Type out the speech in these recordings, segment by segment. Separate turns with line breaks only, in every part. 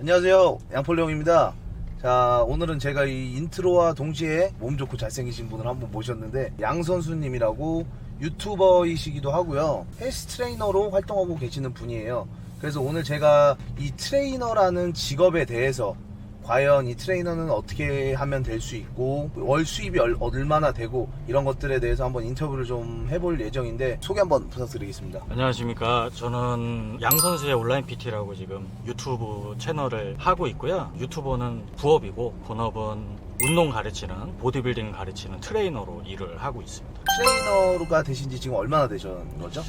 안녕하세요. 양폴령입니다. 자, 오늘은 제가 이 인트로와 동시에 몸 좋고 잘생기신 분을 한번 모셨는데, 양 선수님이라고 유튜버이시기도 하고요. 헬스 트레이너로 활동하고 계시는 분이에요. 그래서 오늘 제가 이 트레이너라는 직업에 대해서 과연 이 트레이너는 어떻게 하면 될 수 있고 월 수입이 얼- 얼마나 되고 이런 것들에 대해서 한번 인터뷰를 좀 해볼 예정인데 소개 한번 부탁드리겠습니다.
안녕하십니까. 저는 양 선수의 온라인 PT라고 지금 유튜브 채널을 하고 있고요. 유튜버는 부업이고 본업은 운동 가르치는 보디빌딩 가르치는 트레이너로 일을 하고 있습니다.
트레이너가 되신 지 지금 얼마나 되신 거죠?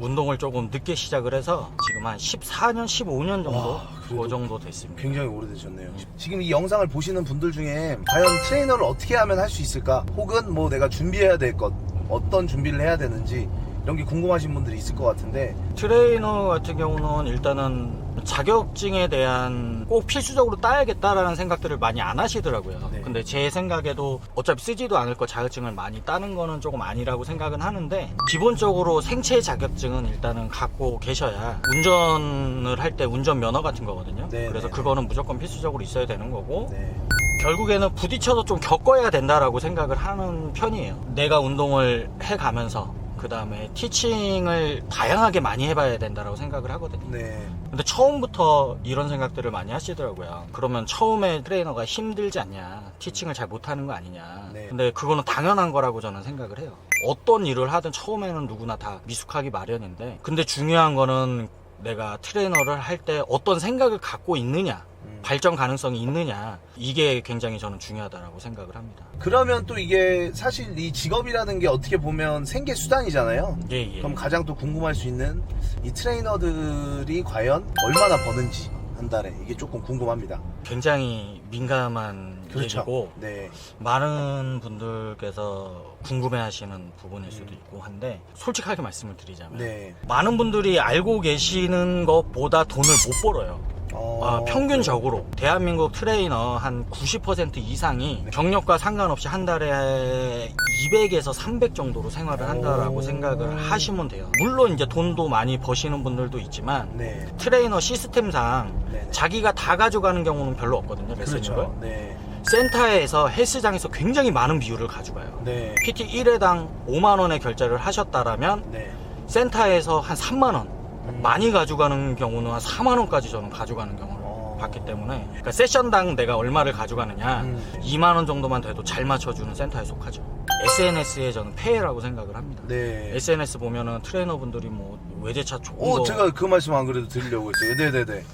운동을 조금 늦게 시작을 해서 지금 한 14년, 15년 정도
와, 그래도
그 정도 됐습니다.
굉장히 오래되셨네요. 지금 이 영상을 보시는 분들 중에 과연 트레이너를 어떻게 하면 할 수 있을까? 혹은 뭐 내가 준비해야 될 것, 어떤 준비를 해야 되는지 이런 게 궁금하신 분들이 있을 것 같은데
트레이너 같은 경우는 일단은 자격증에 대한 꼭 필수적으로 따야겠다라는 생각들을 많이 안 하시더라고요.
네.
근데 제 생각에도 어차피 쓰지도 않을 거 자격증을 많이 따는 거는 조금 아니라고 생각은 하는데 기본적으로 생체 자격증은 일단은 갖고 계셔야 운전을 할 때 운전 면허 같은 거거든요.
네,
그래서
네,
그거는 무조건 필수적으로 있어야 되는 거고
네.
결국에는 부딪혀서 좀 겪어야 된다라고 생각을 하는 편이에요. 내가 운동을 해가면서 그 다음에 티칭을 다양하게 많이 해봐야 된다라고 생각을 하거든요.
네.
근데 처음부터 이런 생각들을 많이 하시더라고요. 그러면 처음에 트레이너가 힘들지 않냐, 티칭을 잘 못하는 거 아니냐.
네.
근데 그거는 당연한 거라고 저는 생각을 해요. 어떤 일을 하든 처음에는 누구나 다 미숙하기 마련인데, 근데 중요한 거는 내가 트레이너를 할 때 어떤 생각을 갖고 있느냐,
음.
발전 가능성이 있느냐, 이게 굉장히 저는 중요하다라고 생각을 합니다.
그러면 또 이게 사실 이 직업이라는 게 어떻게 보면 생계 수단이잖아요.
예, 예.
그럼 가장 또 궁금할 수 있는 이 트레이너들이 과연 얼마나 버는지 한 달에 이게 조금 궁금합니다.
굉장히 민감한
그렇죠.
얘기고,
네.
많은 분들께서 궁금해하시는 부분일 수도 있고 한데 솔직하게 말씀을 드리자면
네.
많은 분들이 알고 계시는 것보다 돈을 못 벌어요.
어,
아, 평균적으로 대한민국 트레이너 한 90% 이상이
네.
경력과 상관없이 한 달에 200에서 300 정도로 생활을 한다라고
오.
생각을 하시면 돼요. 물론 이제 돈도 많이 버시는 분들도 있지만
네.
트레이너 시스템상
네.
자기가 다 가져가는 경우는 별로 없거든요. 레슨을.
그렇죠. 네.
센터에서 헬스장에서 굉장히 많은 비율을 가져가요.
네.
PT 1회당 5만 원의 결제를 하셨다라면
네.
센터에서 한 3만 원
음.
많이 가져가는 경우는 한 4만 원까지 저는 가져가는 경우를
어.
봤기 때문에 그러니까 세션당 내가 얼마를 가져가느냐
음.
2만 원 정도만 돼도 잘 맞춰주는 센터에 속하죠. SNS에 저는 폐해라고 생각을 합니다.
네.
SNS 보면은 트레이너분들이 뭐 외제차 좋은
오,
거
제가 그 말씀 안 그래도 드리려고 했어요. 네네네.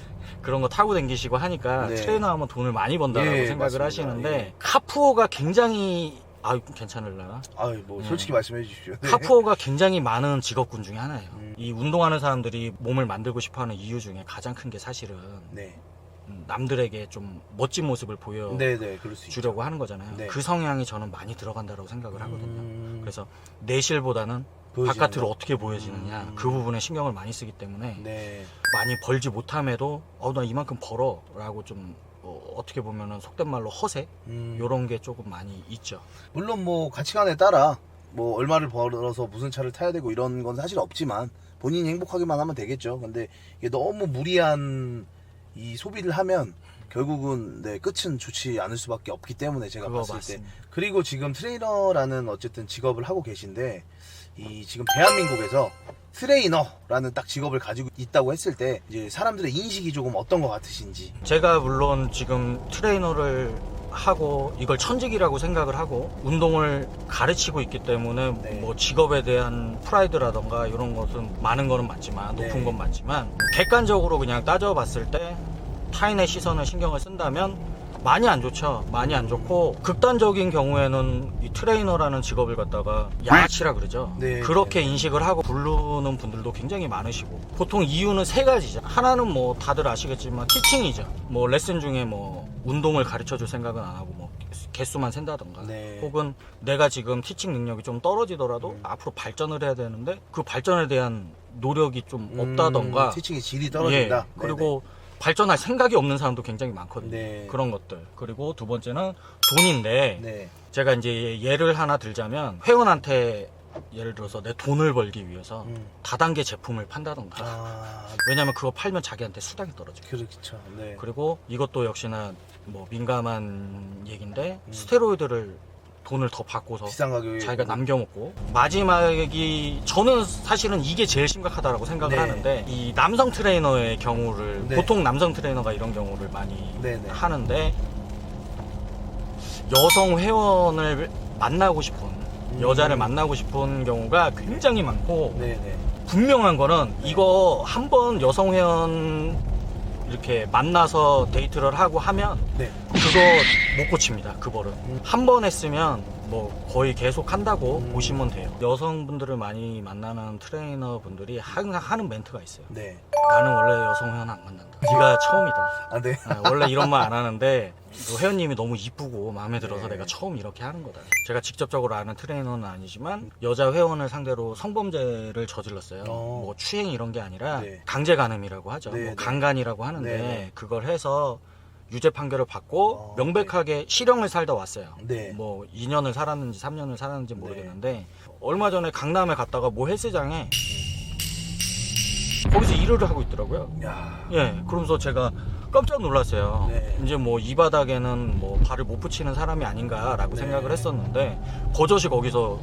그런 거 타고 다니시고 하니까
네.
트레이너 하면 돈을 많이 번다라고
예,
생각을
맞습니다.
하시는데
예.
카푸어가 굉장히 아 괜찮을라나?
아유, 뭐,
네.
솔직히 말씀해 주십시오. 네.
카푸어가 굉장히 많은 직업군 중에 하나예요.
음.
이 운동하는 사람들이 몸을 만들고 싶어하는 이유 중에 가장 큰 게 사실은
네.
음, 남들에게 좀 멋진 모습을 보여주려고
네네, 그럴 수 있죠.
하는 거잖아요.
네.
그 성향이 저는 많이 들어간다고 생각을 하거든요.
음,
그래서 내실보다는
보여지는
바깥으로
거.
어떻게 보여지느냐
음.
그 부분에 신경을 많이 쓰기 때문에
네.
많이 벌지 못함에도 어 나 이만큼 벌어라고 좀 어, 떻게 보면은 속된 말로 허세
음,
요런 게 조금 많이 있죠.
물론 뭐, 가치관에 따라 뭐, 얼마를 벌어서 무슨 차를 타야 되고 이런 건 사실 없지만, 본인이 행복하기만 하면 되겠죠. 근데 이게 너무 무리한 이 소비를 하면, 결국은 네 끝은 좋지 않을 수밖에 없기 때문에 제가 봤을 때
맞습니다.
그리고 지금 트레이너라는 어쨌든 직업을 하고 계신데 이 지금 대한민국에서 트레이너라는 딱 직업을 가지고 있다고 했을 때 이제 사람들의 인식이 조금 어떤 것 같으신지
제가 물론 지금 트레이너를 하고 이걸 천직이라고 생각을 하고 운동을 가르치고 있기 때문에
네.
뭐 직업에 대한 프라이드라던가 이런 것은 많은 거는 맞지만 높은
네.
건 맞지만 객관적으로 그냥 따져봤을 때 타인의 시선을 신경을 쓴다면 많이 안 좋죠. 많이 안 좋고 극단적인 경우에는 이 트레이너라는 직업을 갖다가 양아치라 그러죠.
네,
그렇게
네.
인식을 하고 부르는 분들도 굉장히 많으시고 보통 이유는 세 가지죠. 하나는 뭐 다들 아시겠지만 티칭이죠. 뭐 레슨 중에 뭐 운동을 가르쳐 줄 생각은 안 하고 뭐 개수만 센다던가
네.
혹은 내가 지금 티칭 능력이 좀 떨어지더라도
음.
앞으로 발전을 해야 되는데 그 발전에 대한 노력이 좀
음,
없다던가
티칭의 질이 떨어진다
예, 그리고 발전할 생각이 없는 사람도 굉장히 많거든요.
네.
그런 것들. 그리고 두 번째는 돈인데
네.
제가 이제 예를 하나 들자면 회원한테 예를 들어서 내 돈을 벌기 위해서
음.
다단계 제품을 판다던가
아,
왜냐면 그거 팔면 자기한테 수당이 떨어져요
그렇죠. 네.
그리고 이것도 역시나 뭐 민감한 얘기인데
음.
스테로이드를 돈을 더 받고서
비싼 가격에
자기가 남겨먹고 마지막이 저는 사실은 이게 제일 심각하다라고 생각을
네.
하는데 이 남성 트레이너의 경우를
네.
보통 남성 트레이너가 이런 경우를 많이
네 네.
하는데 여성 회원을 만나고 싶은 여자를 만나고 싶은 경우가 굉장히 많고
음. 네네.
분명한 거는 이거 한번 여성 회원 이렇게 만나서 데이트를 하고 하면
네.
그거 못 고칩니다. 그.
음.
한번 했으면 뭐 거의 계속 한다고
음.
보시면 돼요. 여성분들을 많이 만나는 트레이너 분들이 항상 하는 멘트가 있어요.
네.
나는 원래 여성 회원 안 만난다. 네가 처음이다.
아, 네.
아, 원래 이런 말 안 하는데 너 회원님이 너무 이쁘고 마음에 들어서
네.
내가 처음 이렇게 하는 거다. 제가 직접적으로 아는 트레이너는 아니지만 여자 회원을 상대로 성범죄를 저질렀어요.
어.
뭐 추행 이런 게 아니라
네.
강제 간음이라고 하죠.
네,
뭐
네.
강간이라고 하는데
네, 네.
그걸 해서 유죄 판결을 받고
어,
명백하게 실형을 살다 왔어요.
네.
뭐 2년을 살았는지 3년을 살았는지 모르겠는데 얼마 전에 강남에 갔다가 뭐 헬스장에 거기서 일을 하고 있더라고요.
야.
예, 그러면서 제가 깜짝 놀랐어요.
네.
이제 뭐 이 바닥에는 뭐 발을 못 붙이는 사람이 아닌가라고
네.
생각을 했었는데 버젓이 거기서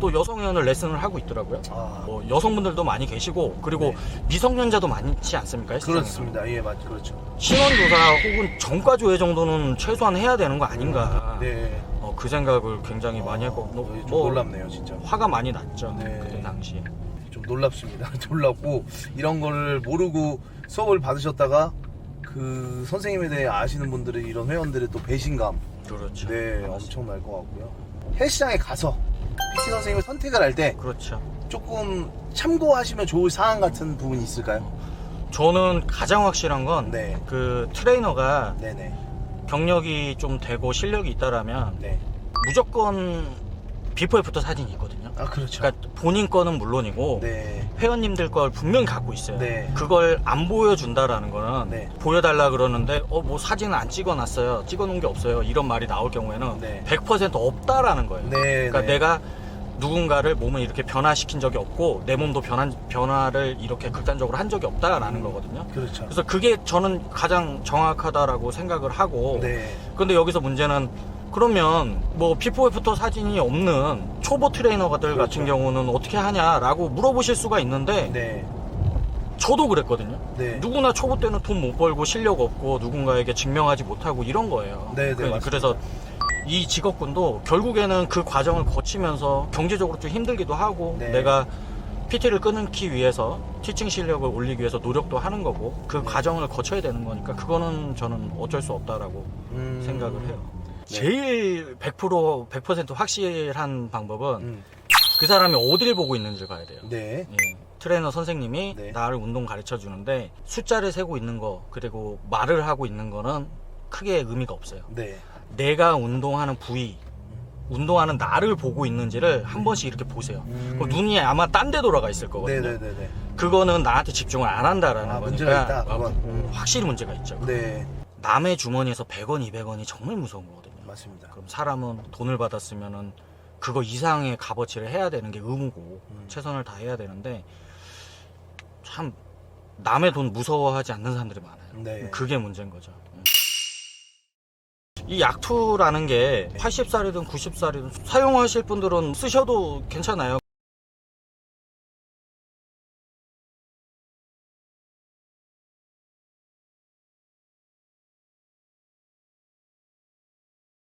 또 여성 회원을 레슨을 하고 있더라고요.
아.
뭐 여성분들도 많이 계시고 그리고
네.
미성년자도 많지 않습니까? 헬스장에는?
그렇습니다. 예, 맞, 그렇죠.
신원조사 혹은 정가 조회 정도는 최소한 해야 되는 거 아닌가?
네.
어, 그 생각을 굉장히 많이 했고
어,
뭐, 좀뭐
놀랍네요, 진짜.
화가 많이 났죠.
네.
그때 당시에.
좀 놀랍습니다. 놀랍고 이런 거를 모르고 수업을 받으셨다가 그 선생님에 대해 아시는 분들이 이런 회원들의 또 배신감
그렇죠.
네. 엄청날 것 같고요. 헬스장에 가서 PT 선생님을 선택을 할 때
그렇죠.
조금 참고하시면 좋을 사항 같은 부분이 있을까요?
저는 가장 확실한 건
네.
그 트레이너가
네네.
경력이 좀 되고 실력이 있다라면
네.
무조건 비포 애프터 사진이 있거든요.
아 그렇죠.
그러니까 본인 거는 물론이고
네.
회원님들 걸 분명히 갖고 있어요.
네.
그걸 안 보여준다라는 거는
네.
보여달라 그러는데 어 뭐 사진을 안 찍어놨어요. 찍어놓은 게 없어요. 이런 말이 나올 경우에는
네.
100% 없다라는 거예요.
네.
그러니까
네.
내가 누군가를 몸을 이렇게 변화시킨 적이 없고 내 몸도 변한 변화를 이렇게 극단적으로 한 적이 없다라는 거거든요.
그렇죠.
그래서 그게 저는 가장 정확하다라고 생각을 하고
네.
근데 여기서 문제는 그러면 뭐 비포 애프터 사진이 없는 초보 트레이너들
그렇죠.
같은 경우는 어떻게 하냐라고 물어보실 수가 있는데
네.
저도 그랬거든요.
네.
누구나 초보 때는 돈 못 벌고 실력 없고 누군가에게 증명하지 못하고 이런 거예요.
네, 네,
그-. 그래서 이 직업군도 결국에는 그 과정을 거치면서 경제적으로 좀 힘들기도 하고
네.
내가 PT를 끊기 위해서 티칭 실력을 올리기 위해서 노력도 하는 거고 그
네.
과정을 거쳐야 되는 거니까 그거는 저는 어쩔 수 없다라고
음.
생각을 해요.
네.
제일 100% 100% 확실한 방법은
음.
그 사람이 어디를 보고 있는지를 봐야 돼요.
네.
예. 트레이너 선생님이
네.
나를 운동 가르쳐 주는데 숫자를 세고 있는 거 그리고 말을 하고 있는 거는 크게 의미가 없어요.
네.
내가 운동하는 부위, 운동하는 나를 보고 있는지를 한 번씩 이렇게 보세요.
음.
그 눈이 아마 딴 데 돌아가 있을 거거든요.
네네네네.
그거는 나한테 집중을 안 한다라는
아,
거니까
문제가 있다,
아,
그건. 음.
확실히 문제가 있죠.
네.
남의 주머니에서 100원, 200원이 정말 무서운 거거든요.
맞습니다.
그럼 사람은 돈을 받았으면은 그거 이상의 값어치를 해야 되는 게 의무고
음.
최선을 다해야 되는데 참 남의 돈 무서워하지 않는 사람들이 많아요.
네.
그게 문제인 거죠. 이 약투라는 게 80살이든 90살이든 사용하실 분들은 쓰셔도 괜찮아요.